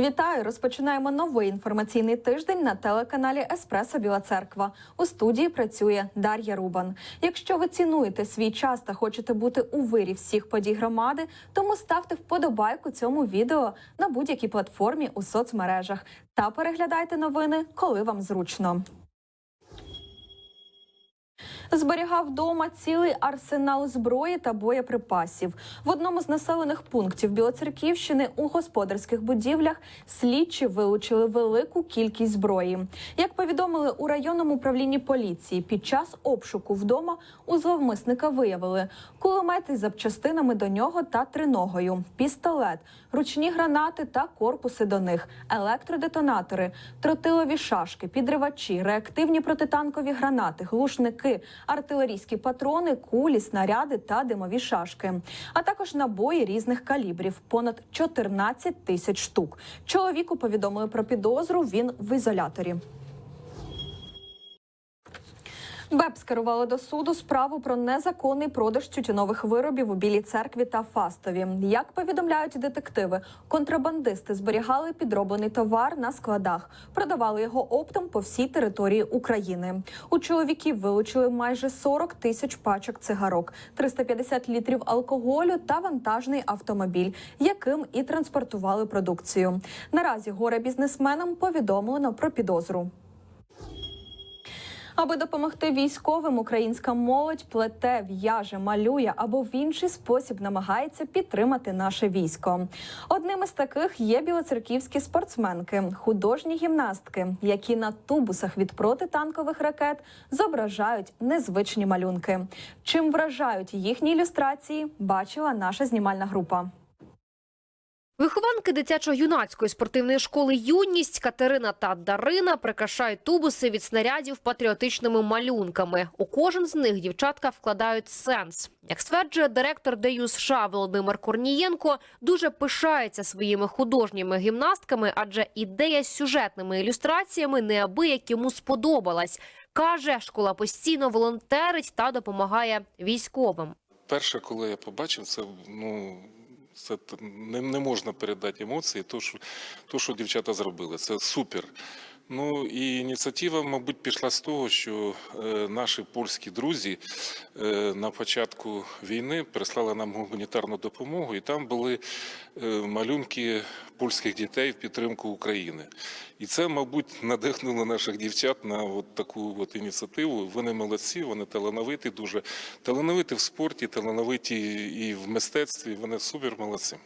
Вітаю! Розпочинаємо новий інформаційний тиждень на телеканалі Еспресо Біла Церква. У студії працює Дар'я Рубан. Якщо ви цінуєте свій час та хочете бути у вирі всіх подій громади, тому ставте вподобайку цьому відео на будь-якій платформі у соцмережах та переглядайте новини, коли вам зручно. Зберігав вдома цілий арсенал зброї та боєприпасів. В одному з населених пунктів Білоцерківщини у господарських будівлях слідчі вилучили велику кількість зброї. Як повідомили у районному управлінні поліції, під час обшуку вдома у зловмисника виявили кулемети з запчастинами до нього та триногою, пістолет, ручні гранати та корпуси до них, електродетонатори, тротилові шашки, підривачі, реактивні протитанкові гранати, глушники, артилерійські патрони, кулі, снаряди та димові шашки, а також набої різних калібрів понад 14 тисяч штук. Чоловіку повідомили про підозру. Він в ізоляторі. БЕП скерували до суду справу про незаконний продаж тютюнових виробів у Білій церкві та Фастові. Як повідомляють детективи, контрабандисти зберігали підроблений товар на складах, продавали його оптом по всій території України. У чоловіків вилучили майже 40 тисяч пачок цигарок, 350 літрів алкоголю та вантажний автомобіль, яким і транспортували продукцію. Наразі горе бізнесменам повідомлено про підозру. Аби допомогти військовим, українська молодь плете, в'яже, малює або в інший спосіб намагається підтримати наше військо. Одним із таких є білоцерківські спортсменки, художні гімнастки, які на тубусах від протитанкових ракет зображають незвичні малюнки. Чим вражають їхні ілюстрації, бачила наша знімальна група. Вихованки дитячо-юнацької спортивної школи Юність Катерина та Дарина прикрашають тубуси від снарядів патріотичними малюнками. У кожен з них дівчатка вкладають сенс. Як стверджує директор ДЮ США Володимир Корнієнко, дуже пишається своїми художніми гімнастками, адже ідея з сюжетними ілюстраціями неабияк йому сподобалась. Каже, школа постійно волонтерить та допомагає військовим. Перше, коли я побачив, це ну. Це не, не можна передати емоції, то що, то, що дівчата зробили. Це супер. Ну і ініціатива, мабуть, пішла з того, що е, наші польські друзі е, на початку війни прислали нам гуманітарну допомогу, і там були е, малюнки польських дітей в підтримку України. І це, мабуть, надихнуло наших дівчат на от таку от ініціативу. Вони молодці, вони талановиті, дуже талановиті в спорті, талановиті і в мистецтві. Вони супер молодці.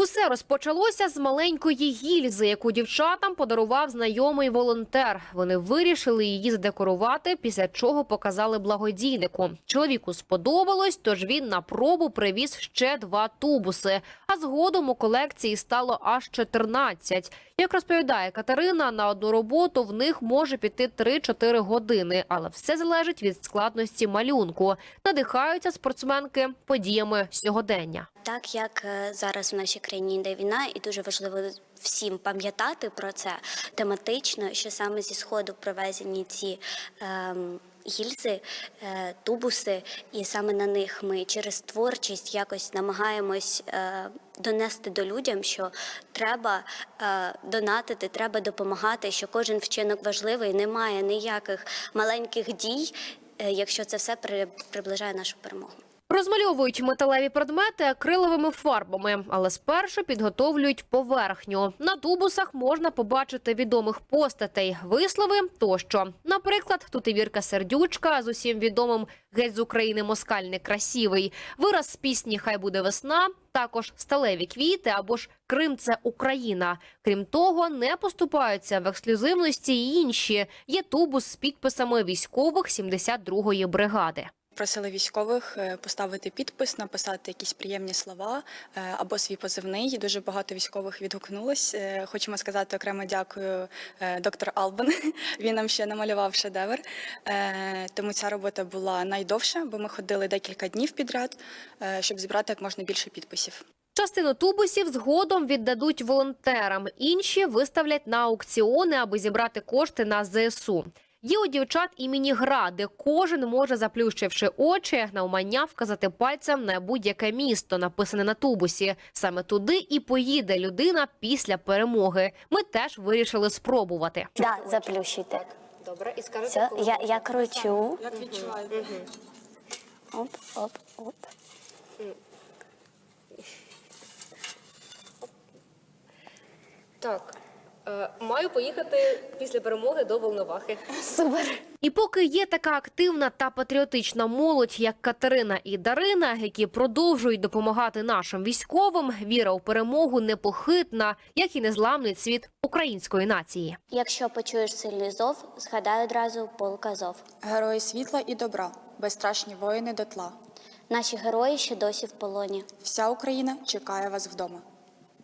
Усе розпочалося з маленької гільзи, яку дівчатам подарував знайомий волонтер. Вони вирішили її задекорувати, після чого показали благодійнику. Чоловіку сподобалось, тож він на пробу привіз ще два тубуси. А згодом у колекції стало аж 14. Як розповідає Катерина, на одну роботу в них може піти 3-4 години, але все залежить від складності малюнку. Надихаються спортсменки подіями сьогодення. Так як е, зараз в нашій країні йде війна, і дуже важливо всім пам'ятати про це тематично, що саме зі сходу привезені ці ем, гільзи, е, тубуси, і саме на них ми через творчість якось намагаємось е, донести до людям, що треба е, донатити, треба допомагати, що кожен вчинок важливий, немає ніяких маленьких дій, якщо це все приближає нашу перемогу. Розмальовують металеві предмети акриловими фарбами, але спершу підготовлюють поверхню. На тубусах можна побачити відомих постатей, вислови тощо. Наприклад, тут і Вірка Сердючка з усім відомим геть з України москаль некрасивий. Вираз з пісні Хай буде весна. Також сталеві квіти або ж Крим це Україна. Крім того, не поступаються в ексклюзивності й інші. Є тубус з підписами військових 72-ї бригади. Просили військових е, поставити підпис, написати якісь приємні слова е, або свій позивний. Дуже багато військових відгукнулось. Е, Хочемо сказати окремо дякую е, доктор Албан. Він нам ще намалював шедевр. Тому ця робота була найдовша, бо ми ходили декілька днів підряд, щоб зібрати як можна більше підписів. Частину тубусів згодом віддадуть волонтерам, інші виставлять на аукціони, аби зібрати кошти на ЗСУ. Є у дівчат і міні-гра, де кожен може, заплющивши очі, навмання вказати пальцем на будь-яке місто, написане на тубусі. Саме туди і поїде людина після перемоги. Ми теж вирішили спробувати. Да, заплющуйте. Добре, і скажете, Все, я, я кручу. Як відчуваєте? Оп, оп, оп. так. Е, маю поїхати після перемоги до Волновахи. Супер. І поки є така активна та патріотична молодь, як Катерина і Дарина, які продовжують допомагати нашим військовим, віра у перемогу непохитна, як і незламний цвіт української нації. Якщо почуєш сильний зов, згадай одразу полк Азов. Герої світла і добра, безстрашні воїни до тла. Наші герої ще досі в полоні. Вся Україна чекає вас вдома.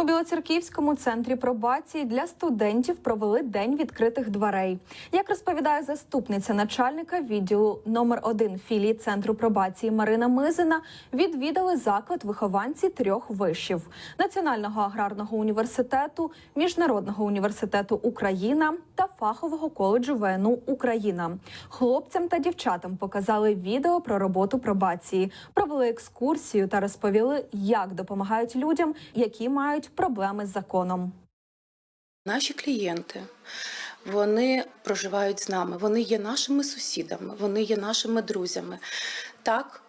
У Білоцерківському центрі пробації для студентів провели день відкритих дверей. Як розповідає заступниця начальника відділу номер 1 філії центру пробації Марина Мизина, відвідали заклад вихованці трьох вишів: Національного аграрного університету, Міжнародного університету Україна та фахового коледжу ВНУ Україна. Хлопцям та дівчатам показали відео про роботу пробації, провели екскурсію та розповіли, як допомагають людям, які мають проблеми з законом. Наші клієнти вони проживають з нами, вони є нашими сусідами, вони є нашими друзями. Так,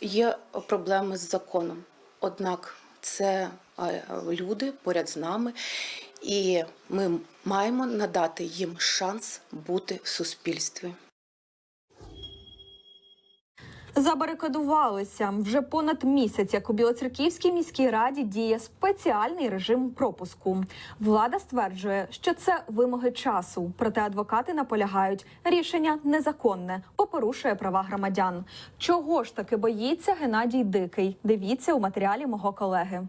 є проблеми з законом. Однак це е, люди поряд з нами, і ми маємо надати їм шанс бути в суспільстві. Забарикадувалися вже понад місяць, як у Білоцерківській міській раді діє спеціальний режим пропуску. Влада стверджує, що це вимоги часу. Проте адвокати наполягають, рішення незаконне, бо порушує права громадян. Чого ж таки боїться Геннадій Дикий? Дивіться у матеріалі мого колеги.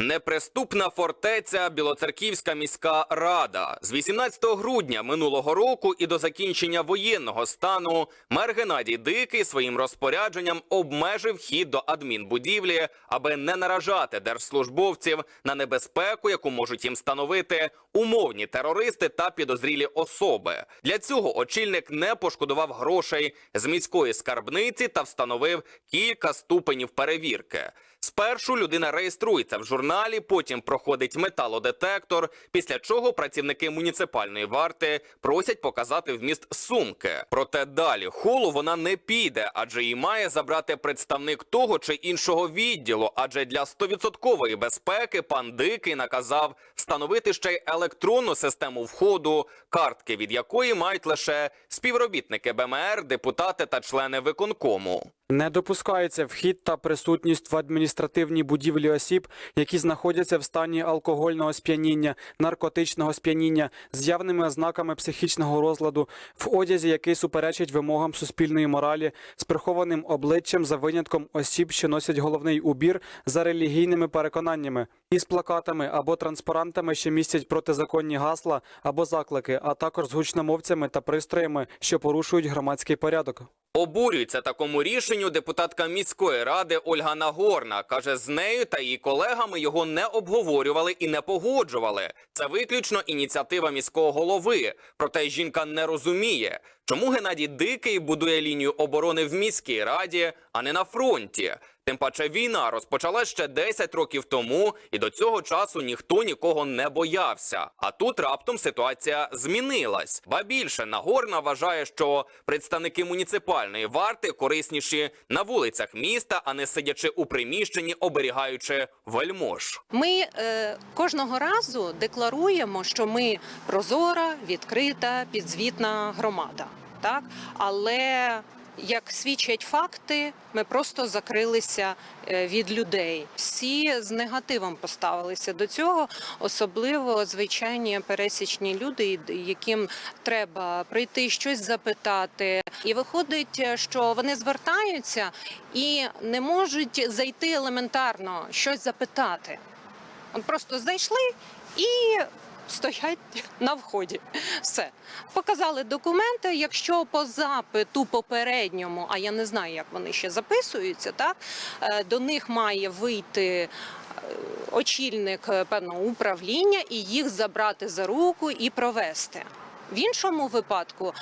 Неприступна фортеця Білоцерківська міська рада з 18 грудня минулого року і до закінчення воєнного стану мер Геннадій Дикий своїм розпорядженням обмежив вхід до адмінбудівлі, аби не наражати держслужбовців на небезпеку, яку можуть їм становити умовні терористи та підозрілі особи. Для цього очільник не пошкодував грошей з міської скарбниці та встановив кілька ступенів перевірки. Спершу людина реєструється в журналі, потім проходить металодетектор, після чого працівники муніципальної варти просять показати вміст сумки. Проте далі холу вона не піде, адже її має забрати представник того чи іншого відділу. Адже для 100% безпеки пан Дикий наказав встановити ще й електронну систему входу, картки від якої мають лише співробітники БМР, депутати та члени виконкому. Не допускається вхід та присутність в адміністративній будівлі осіб, які знаходяться в стані алкогольного сп'яніння, наркотичного сп'яніння з явними ознаками психічного розладу, в одязі, який суперечить вимогам суспільної моралі, з прихованим обличчям за винятком осіб, що носять головний убір за релігійними переконаннями, із плакатами або транспарантами, що містять протизаконні гасла або заклики, а також з гучномовцями та пристроями, що порушують громадський порядок. Обурюється такому рішенню депутатка міської ради Ольга Нагорна. Каже, з нею та її колегами його не обговорювали і не погоджували. Це виключно ініціатива міського голови. Проте жінка не розуміє, чому Геннадій Дикий будує лінію оборони в міській раді, а не на фронті. Тим паче війна розпочала ще 10 років тому, і до цього часу ніхто нікого не боявся. А тут раптом ситуація змінилась. Ба більше Нагорна вважає, що представники муніципальної варти корисніші на вулицях міста, а не сидячи у приміщенні, оберігаючи вельмож. Ми е, кожного разу декларуємо, що ми прозора, відкрита, підзвітна громада. Так, але як свідчать факти, ми просто закрилися е, від людей. Всі з негативом поставилися до цього, особливо звичайні пересічні люди, яким треба прийти щось запитати. І виходить, що вони звертаються і не можуть зайти елементарно щось запитати. Просто зайшли і стоять на вході. Все. Показали документи. Якщо по запиту попередньому, а я не знаю, як вони ще записуються, так е, до них має вийти очільник е, певного управління і їх забрати за руку і провести. В іншому випадку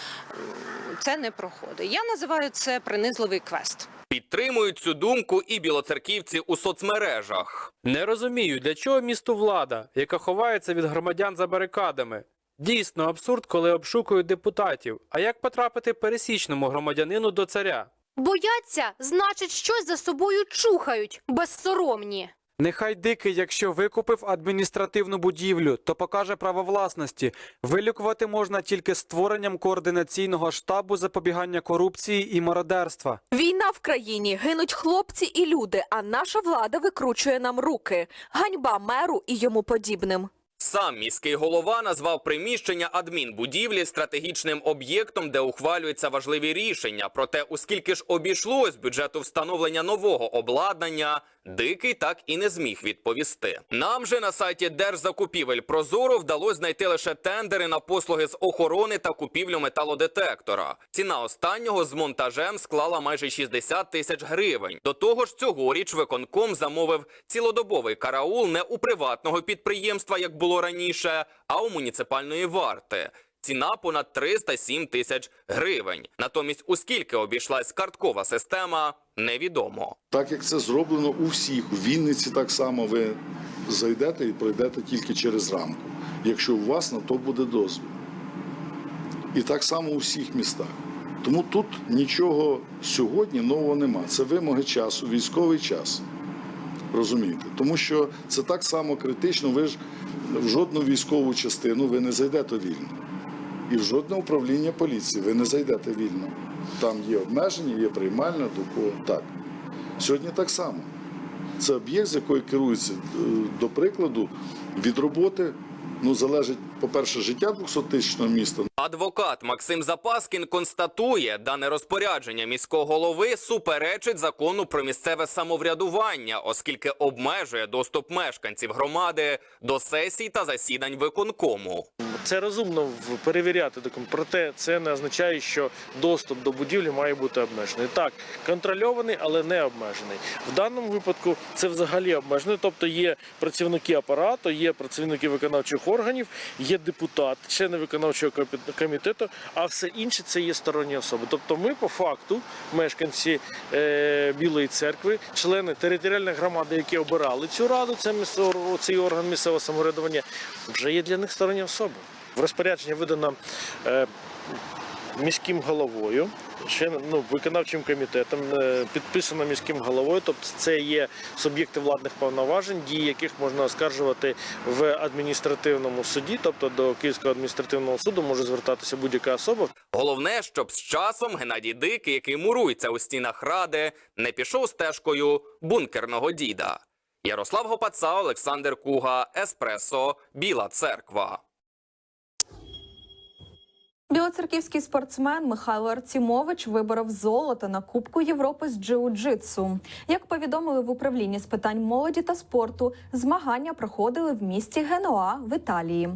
це не проходить. Я називаю це принизливий квест. Підтримують цю думку і білоцерківці у соцмережах. Не розумію, для чого місту влада, яка ховається від громадян за барикадами. Дійсно абсурд, коли обшукують депутатів. А як потрапити пересічному громадянину до царя? Бояться, значить, щось за собою чухають, безсоромні. Нехай дикий, якщо викупив адміністративну будівлю, то покаже право власності. Вилікувати можна тільки створенням координаційного штабу запобігання корупції і мародерства. Війна в країні, гинуть хлопці і люди, а наша влада викручує нам руки. Ганьба меру і йому подібним. Сам міський голова назвав приміщення адмінбудівлі стратегічним об'єктом, де ухвалюються важливі рішення. Проте, оскільки ж обійшлось бюджету встановлення нового обладнання, дикий так і не зміг відповісти. Нам же на сайті Держзакупівель Прозоро вдалося знайти лише тендери на послуги з охорони та купівлю металодетектора. Ціна останнього з монтажем склала майже 60 тисяч гривень. До того ж, цьогоріч виконком замовив цілодобовий караул не у приватного підприємства, як було раніше, а у муніципальної варти. Ціна понад 307 тисяч гривень. Натомість, у скільки обійшлась карткова система, невідомо. Так як це зроблено у всіх, у Вінниці так само ви зайдете і пройдете тільки через рамку, якщо у вас на то буде дозвіл. І так само у всіх містах. Тому тут нічого сьогодні нового нема. Це вимоги часу, військовий час. Розумієте? Тому що це так само критично. Ви ж в жодну військову частину ви не зайдете вільно. І в жодне управління поліції ви не зайдете вільно. Там є обмеження, є приймальна, до кого так. Сьогодні так само. Це об'єкт, з якої керується, е, до прикладу, від роботи. Ну, залежить, по-перше, життя 200-тисячного міста. Адвокат Максим Запаскін констатує, дане розпорядження міського голови суперечить закону про місцеве самоврядування, оскільки обмежує доступ мешканців громади до сесій та засідань виконкому. Це розумно перевіряти документ. Проте це не означає, що доступ до будівлі має бути обмежений. Так, контрольований, але не обмежений. В даному випадку це взагалі обмежений. Тобто є працівники апарату, є працівники виконавчих органів, є депутат, члени виконавчого комітету, а все інше це є сторонні особи. Тобто, ми по факту, мешканці е, Білої церкви, члени територіальної громади, які обирали цю раду, це місцево- цей орган місцевого самоврядування, вже є для них сторонні особи. В розпорядження видано е, міським головою, ще ну, виконавчим комітетом, е, підписано міським головою. Тобто це є суб'єкти владних повноважень, дії яких можна оскаржувати в адміністративному суді, тобто до Київського адміністративного суду може звертатися будь-яка особа. Головне, щоб з часом Геннадій Дикий, який мурується у стінах ради, не пішов стежкою бункерного діда. Ярослав Гопаца, Олександр Куга, Еспресо, Біла Церква. Білоцерківський спортсмен Михайло Арцімович виборов золото на Кубку Європи з джиу-джитсу. Як повідомили в управлінні з питань молоді та спорту, змагання проходили в місті Генуа в Італії.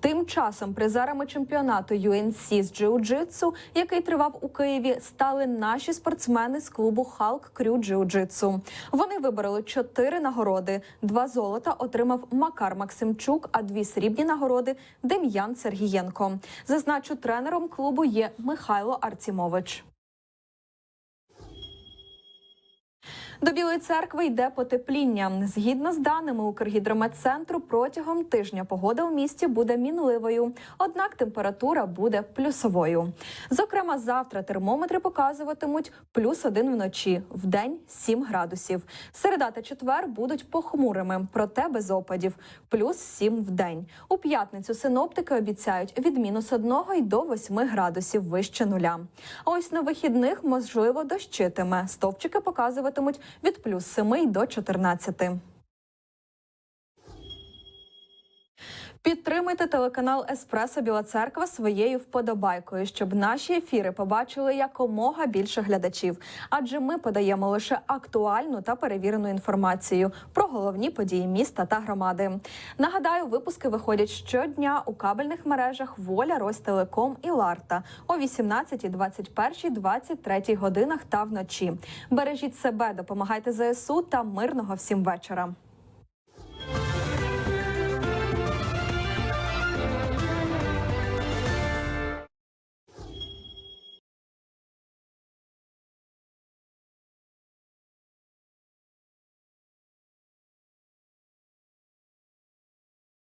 Тим часом призерами чемпіонату UNC з джиу-джитсу, який тривав у Києві, стали наші спортсмени з клубу Халк Крю Джиу-джитсу. Вони вибороли чотири нагороди. Два золота отримав Макар Максимчук, а дві срібні нагороди Дем'ян Сергієнко. Зазначу, тренером клубу є Михайло Арцімович. До Білої церкви йде потепління. Згідно з даними Укргідрометцентру, протягом тижня погода у місті буде мінливою, однак температура буде плюсовою. Зокрема, завтра термометри показуватимуть плюс один вночі, в день 7 градусів. Середа та четвер будуть похмурими, проте без опадів, плюс 7 в день. У п'ятницю синоптики обіцяють від мінус 1 й до 8 градусів вище нуля. А ось на вихідних можливо дощитиме. Стовпчики показуватимуть від плюс 7 до 14. Підтримуйте телеканал Еспресо Біла Церква своєю вподобайкою, щоб наші ефіри побачили якомога більше глядачів. Адже ми подаємо лише актуальну та перевірену інформацію про головні події міста та громади. Нагадаю, випуски виходять щодня у кабельних мережах Воля, Ростелеком і Ларта о 18, 21, 23 годинах та вночі. Бережіть себе, допомагайте ЗСУ та мирного всім вечора.